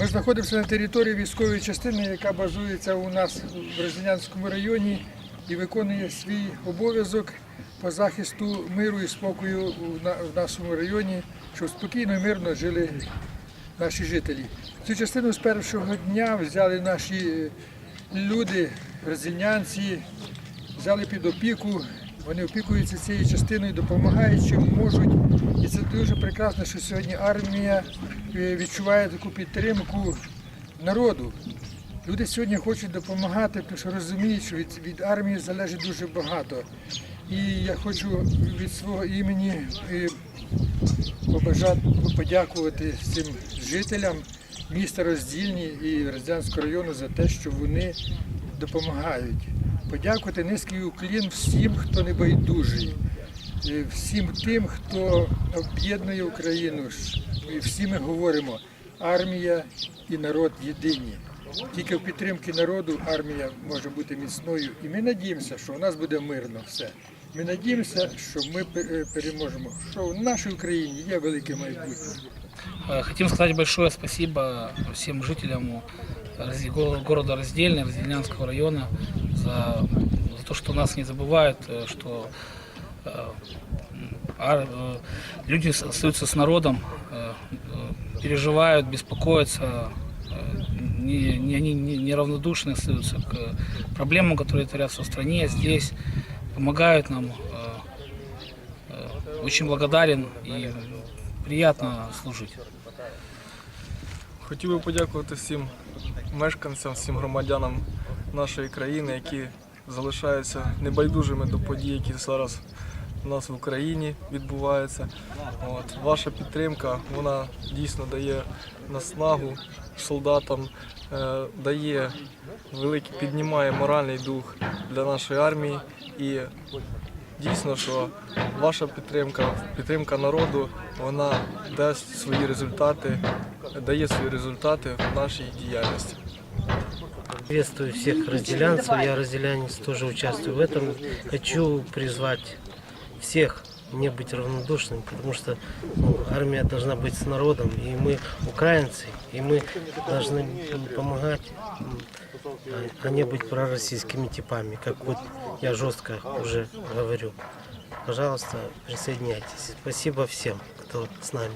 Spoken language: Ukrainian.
Ми знаходимося на території військової частини, яка базується у нас в Розділянському районі і виконує свій обов'язок по захисту миру і спокою в нашому районі, щоб спокійно і мирно жили наші жителі. Цю частину з першого дня взяли наші е, люди, роздільнянці, взяли під опіку. Вони опікуються цією частиною, допомагають чим можуть. І це дуже прекрасно, що сьогодні армія е, відчуває таку підтримку народу. Люди сьогодні хочуть допомагати, тому що розуміють, що від, від армії залежить дуже багато. І я хочу від свого імені е, побажати подякувати цим жителям міста Роздільні і Роздянського району за те, що вони допомагають. Подякувати низький уклін всім, хто не байдужий, е, всім тим, хто об'єднує Україну. І всі ми говоримо, армія і народ єдині. Тільки в підтримці народу армія може бути міцною. І ми надіємося, що у нас буде мирно все. Ми надіємося, що ми переможемо, що в нашій Україні є велике майбутнє. Э, Хотим сказать большое спасибо всем жителям города Раздельный, Разделянского района за, за то, что нас не забывают, э, что э, м, ар- э, люди с- остаются с народом, э, э, переживают, беспокоятся, э, не, не- они не, неравнодушны остаются к проблемам, которые творятся в стране, здесь, помогают нам. э, э, Очень благодарен и приятно служить. Хотів би подякувати всім мешканцям, всім громадянам нашої країни, які залишаються небайдужими до подій, які зараз у нас в Україні відбуваються. От, ваша підтримка вона дійсно дає наснагу солдатам, е, дає великий, піднімає моральний дух для нашої армії і дійсно, що ваша підтримка, підтримка народу, вона дасть свої результати, дає свої результати в нашій діяльності. Приветствую всех разделянцев. Я разделянец тоже участвую в этом. Хочу призвать всех не быть равнодушным, потому что ну, армия должна быть с народом, и мы украинцы, и мы должны помогать, а не быть пророссийскими типами, как вот я жестко уже говорю. Пожалуйста, присоединяйтесь. Спасибо всем, кто с нами.